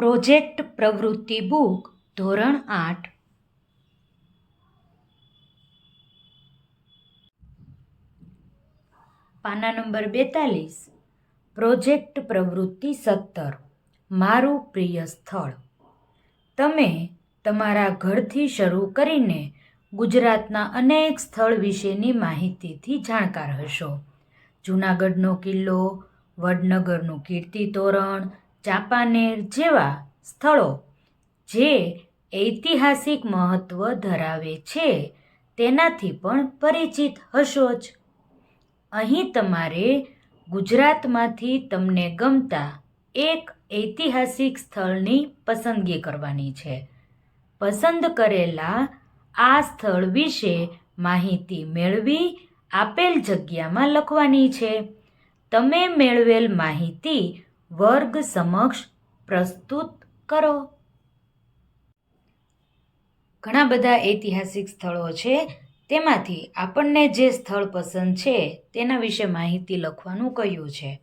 Project પ્રવૃત્તિ book, ધોરણ આઠ. પાના નંબર બેતાલીસ. પ્રોજેક્ટ પ્રવૃત્તિ સત્તર. મારું પ્રિય સ્થળ. તમે તમારા ઘરથી શરૂ કરીને ગુજરાતના અનેક સ્થળ વિશેની માહિતીથી જાણકાર હશો. જૂનાગઢનો કિલ્લો, વડનગરનું કીર્તિ તોરણ ચાંપાનેર જેવા સ્થળો જે ઐતિહાસિક મહત્ત્વ ધરાવે છે, તેનાથી પણ પરિચિત હશો જ. અહીં તમારે ગુજરાતમાંથી તમને ગમતા એક ઐતિહાસિક સ્થળની પસંદગી કરવાની છે. પસંદ કરેલા આ સ્થળ વિશે માહિતી મેળવી આપેલ જગ્યામાં લખવાની છે. તમે મેળવેલ માહિતી વર્ગ સમક્ષ પ્રસ્તુત કરો. ઘણા બધા ઐતિહાસિક સ્થળો છે. તેમાંથી આપણને જે સ્થળ પસંદ છે, તેના વિશે માહિતી લખવાનું કહ્યું છે.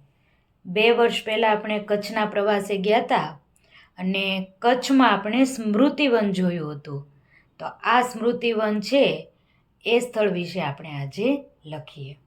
બે વર્ષ પહેલાં આપણે કચ્છના પ્રવાસે ગયા હતા અને કચ્છમાં આપણે સ્મૃતિવન જોયું હતું. તો આ સ્મૃતિવન છે, એ સ્થળ વિશે આપણે આજે લખીએ.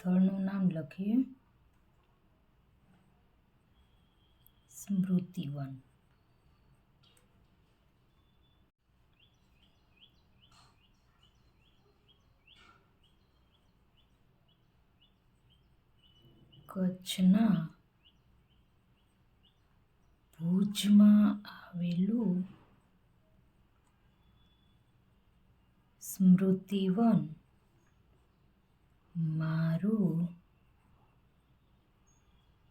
સ્થળનું નામ લખીએ. સ્મૃતિવન કચ્છના ભુજમાં આવેલું સ્મૃતિવન મારું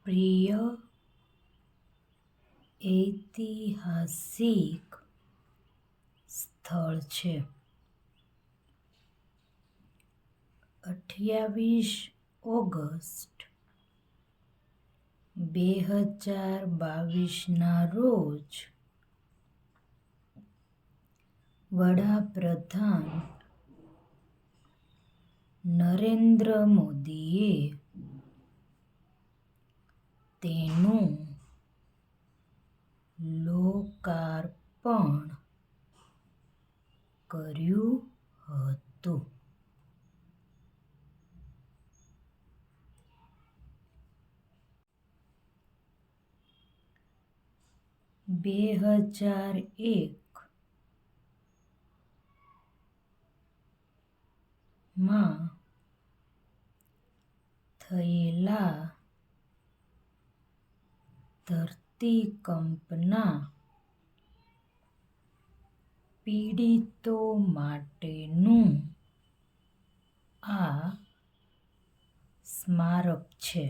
પ્રિય ઐતિહાસિક સ્થળ છે. અઠ્યાવીસ ઓગસ્ટ બે હજાર બાવીસના રોજ વડાપ્રધાન નરેન્દ્ર મોદીએ તેનું લોકાર્પણ કર્યું હતું. બે હજાર એક માં થયેલા ધરતીકંપના પીડિતો માટેનું આ સ્મારક છે.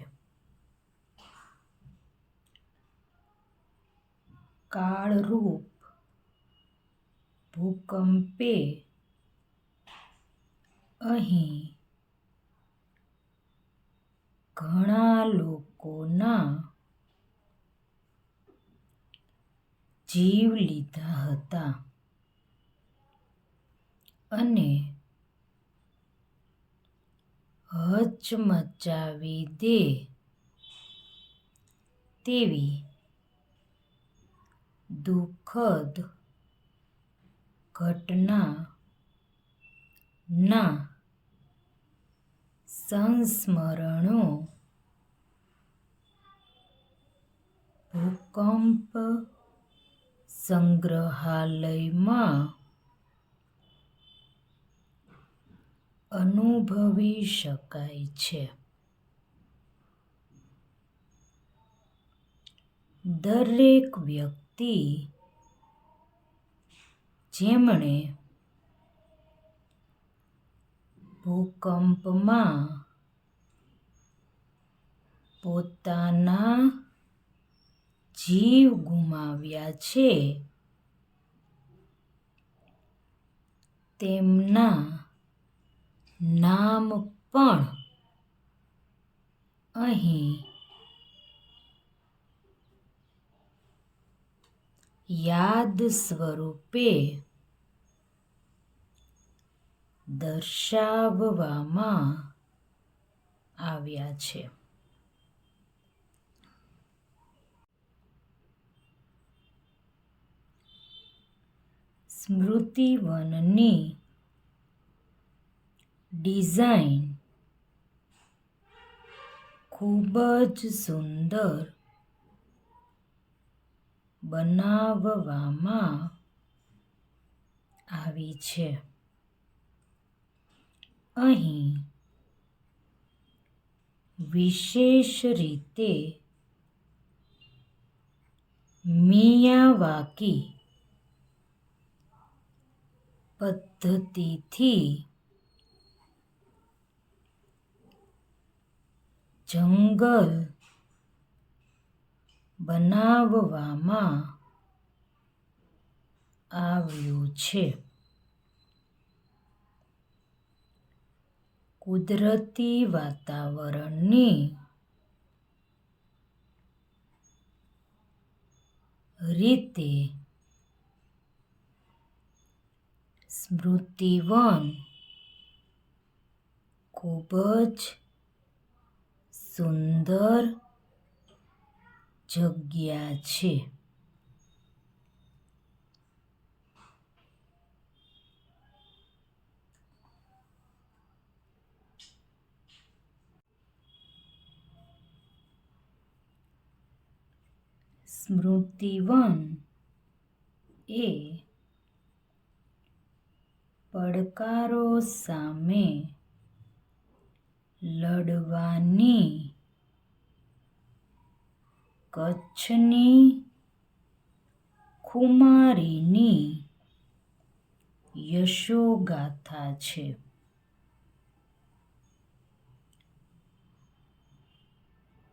કાળરૂપ ભૂકંપે અહીં ઘણા લોકોના જીવ લીધા હતા અને હચમચાવી દે તેવી દુઃખદ ઘટના ના સંસ્મરણો. ભૂકંપ સંગ્રહાલયમાં અનુભવી શકાય છે. દરેક વ્યક્તિ જેમણે ભૂકંપમાં પોતાના જીવ ગુમાવ્યા છે. તેમના નામ પણ અહીં યાદ સ્વરૂપે દર્શાવવામાં આવ્યા છે. સ્મૃતિવનની ડિઝાઇન ખૂબ જ સુંદર બનાવવામાં આવી છે. અહીં વિશેષ રીતે મિયાવાકી પદ્ધતિથી જંગલ બનાવવામાં આવ્યું છે. કુદરતી વાતાવરણની રીતે સ્મૃતિવન ખૂબ જ સુંદર જગ્યા છે. સ્મૃતિવન એ પડકારો સામે લડવાની કચ્છની ખુમારીની યશોગાથા છે.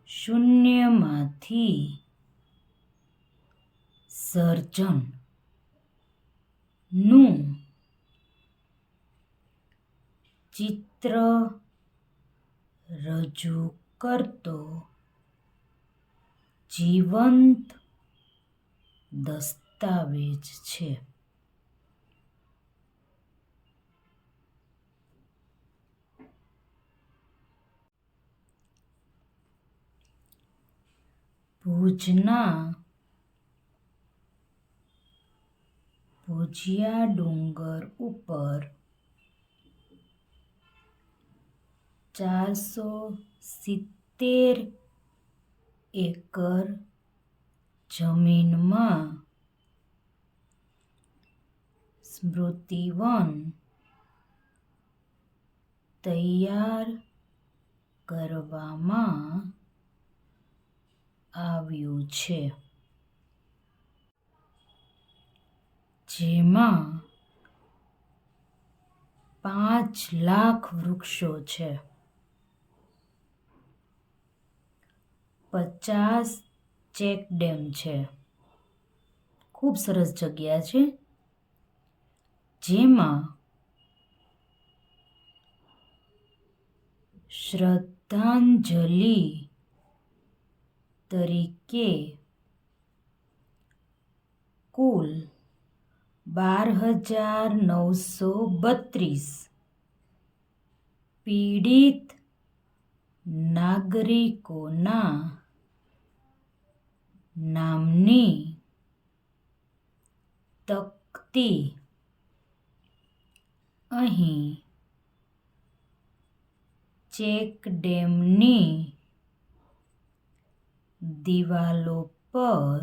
શૂન્યમાંથી સર્જન. નું. ચિત્ર રજૂ કરતો. જીવંત દસ્તાવેજ છે. ભુજના ભુજિયા ડુંગર ઉપર ચારસો સિત્તેર એકર જમીનમાં સ્મૃતિવન તૈયાર કરવામાં આવ્યું છે. જેમાં પાંચ લાખ વૃક્ષો છે. પચાસ ચેક ડેમ છે. ખૂબ સરસ જગ્યા છે. જેમાં શ્રદ્ધાંજલિ તરીકે કુલ બાર હજાર નવસો બત્રીસ પીડિત નાગરિકોના નામની તકતી અહીં ચેક ડેમની દિવાલો પર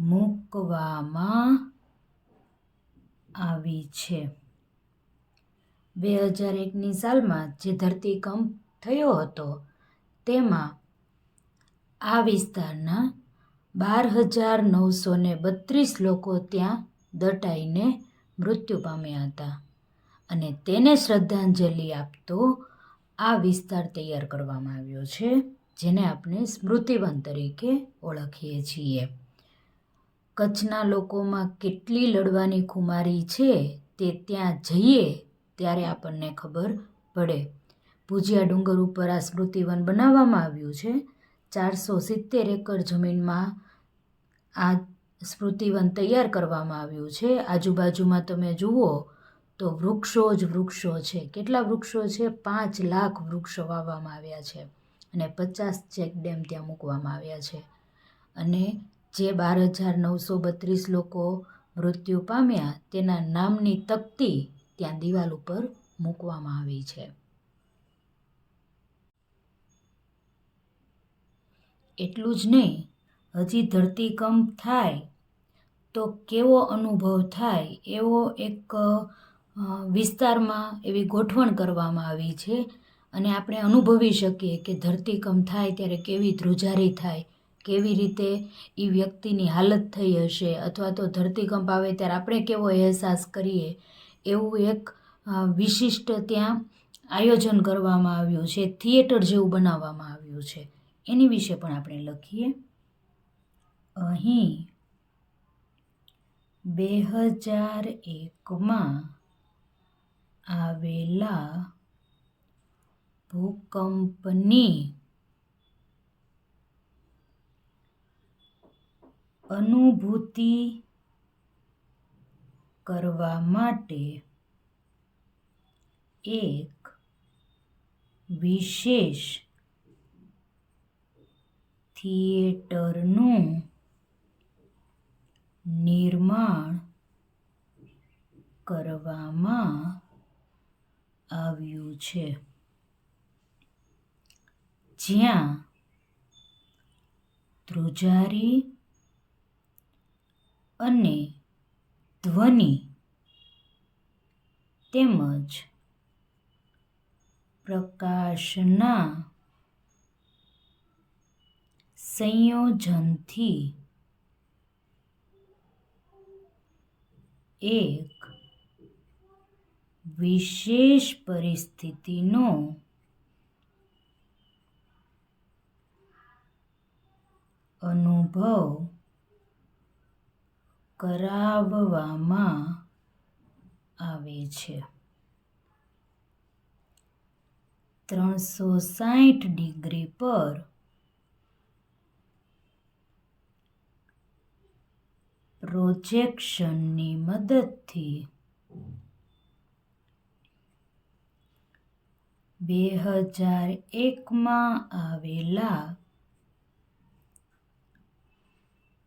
મૂકવામાં આવી છે. બે હજાર એકની સાલમાં જે ધરતીકંપ થયો હતો, તેમાં આ વિસ્તારના બાર હજાર નવસો ને બત્રીસ લોકો ત્યાં દટાઈને મૃત્યુ પામ્યા હતા અને તેને શ્રદ્ધાંજલિ આપતો આ વિસ્તાર તૈયાર કરવામાં આવ્યો છે, જેને આપણે સ્મૃતિવન તરીકે ઓળખીએ છીએ. કચ્છના લોકોમાં કેટલી લડવાની ખુમારી છે તે ત્યાં જઈએ ત્યારે આપણને ખબર પડે. ભુજિયા ડુંગર ઉપર આ સ્મૃતિવન બનાવવામાં આવ્યું છે. ચારસો સિત્તેર એકર જમીનમાં આ સ્મૃતિવન તૈયાર કરવામાં આવ્યું છે. આજુબાજુમાં તમે જુઓ તો વૃક્ષો જ વૃક્ષો છે. કેટલા વૃક્ષો છે? પાંચ લાખ વૃક્ષો વાવવામાં આવ્યા છે અને પચાસ ચેક ડેમ ત્યાં મૂકવામાં આવ્યા છે. અને જે બાર હજાર નવસો બત્રીસ લોકો મૃત્યુ પામ્યા, તેના નામની તકતી ત્યાં દિવાલ ઉપર મૂકવામાં આવી છે. એટલું જ નહીં, હજી ધરતીકંપ થાય તો કેવો અનુભવ થાય એવો એક વિસ્તારમાં એવી ગોઠવણ કરવામાં આવી છે અને આપણે અનુભવી શકીએ કે ધરતીકંપ થાય ત્યારે કેવી ધ્રુજારી થાય કેવી રીતે એ વ્યક્તિની હાલત થઈ હશે અથવા તો ધરતીકંપ આવે ત્યારે આપણે કેવો અહેસાસ કરીએ? એવું એક વિશિષ્ટ ત્યાં આયોજન કરવામાં આવ્યું છે, થિયેટર જેવું બનાવવામાં આવ્યું છે. એની વિશે પણ આપણે લખીએ. અહીં બે હજાર એકમાં આવેલા ભૂકંપની અનુભૂતિ કરવા માટે એક વિશેષ થિયેટરનું નિર્માણ કરવામાં આવ્યું છે. જ્યાં ધ્રુજારી અને ધ્વનિ તેમજ પ્રકાશના સંયોજનથી એક વિશેષ પરિસ્થિતિનો અનુભવ કરાવવામાં આવે છે. ત્રણસો સાઠ ડિગ્રી પર પ્રોજેક્શનની મદદથી બે હજાર એકમાં આવેલા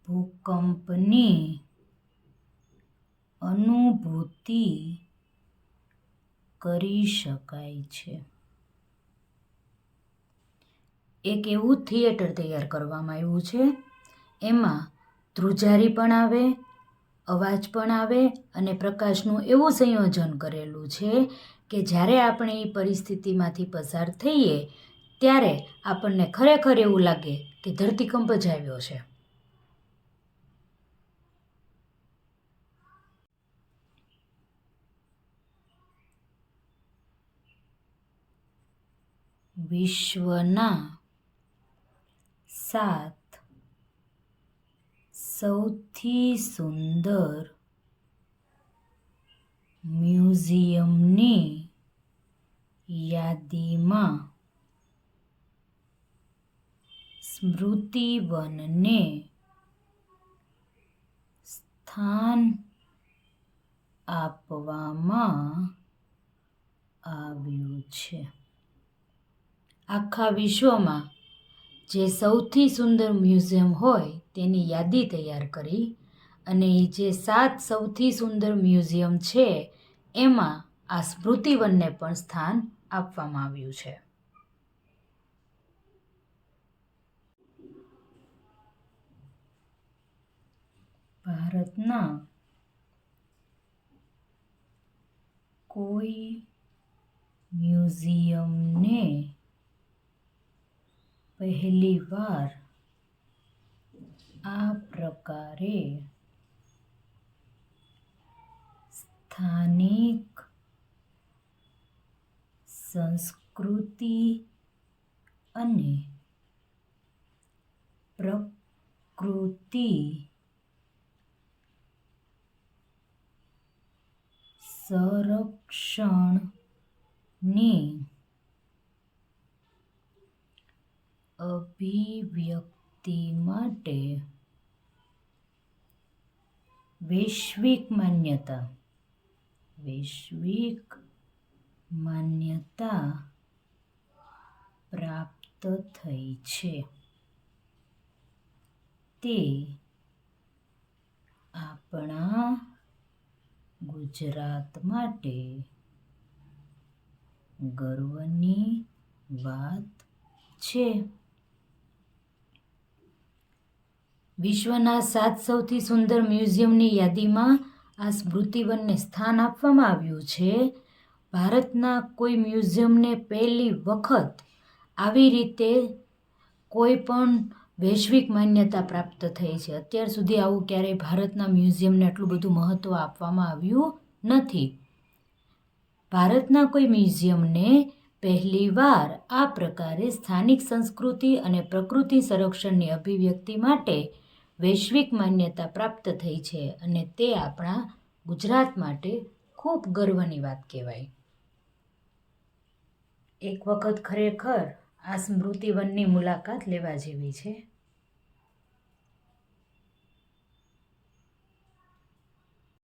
ભૂકંપની અનુભૂતિ કરી શકાય છે. એક એવું થિયેટર તૈયાર કરવામાં આવ્યું છે. એમાં ધ્રુજારી પણ આવે, અવાજ પણ આવે અને પ્રકાશનું એવું સંયોજન કરેલું છે કે જ્યારે આપણે એ પરિસ્થિતિમાંથી પસાર થઈએ, ત્યારે આપણને ખરેખર એવું લાગે કે ધરતીકંપ જ આવ્યો છે. વિશ્વના સાત સૌથી સુંદર મ્યુઝિયમની યાદીમાં સ્મૃતિવનને સ્થાન આપવામાં આવ્યું છે. આખા વિશ્વમાં જે સૌથી સુંદર મ્યુઝિયમ હોય તેની યાદી તૈયાર કરી અને જે સાત સૌથી સુંદર મ્યુઝિયમ છે, એમાં આ સ્મૃતિવનને પણ સ્થાન આપવામાં આવ્યું છે. ભારતના કોઈ મ્યુઝિયમને પહેલીવાર આ પ્રકારે સ્થાનિક સંસ્કૃતિ અને પ્રકૃતિ સંરક્ષણની અભિવ્યક્તિ માટે વૈશ્વિક માન્યતા. વૈશ્વિક માન્યતા પ્રાપ્ત થઈ છે. તે આપણા ગુજરાત માટે ગર્વની વાત છે. વિશ્વના સાત સૌથી સુંદર મ્યુઝિયમની યાદીમાં આ સ્મૃતિવનને સ્થાન આપવામાં આવ્યું છે. ભારતના કોઈ મ્યુઝિયમને પહેલી વખત આવી રીતે કોઈ પણ વૈશ્વિક માન્યતા પ્રાપ્ત થઈ છે. અત્યાર સુધી આવું ક્યારેય ભારતના મ્યુઝિયમને આટલું બધું મહત્ત્વ આપવામાં આવ્યું નથી. ભારતના કોઈ મ્યુઝિયમને પહેલીવાર આ પ્રકારે સ્થાનિક સંસ્કૃતિ અને પ્રકૃતિ સંરક્ષણની અભિવ્યક્તિ માટે વૈશ્વિક માન્યતા પ્રાપ્ત થઈ છે અને તે આપણા ગુજરાત માટે ખૂબ ગર્વની વાત કહેવાય. એક વખત ખરેખર આ સ્મૃતિવનની મુલાકાત લેવા જેવી છે.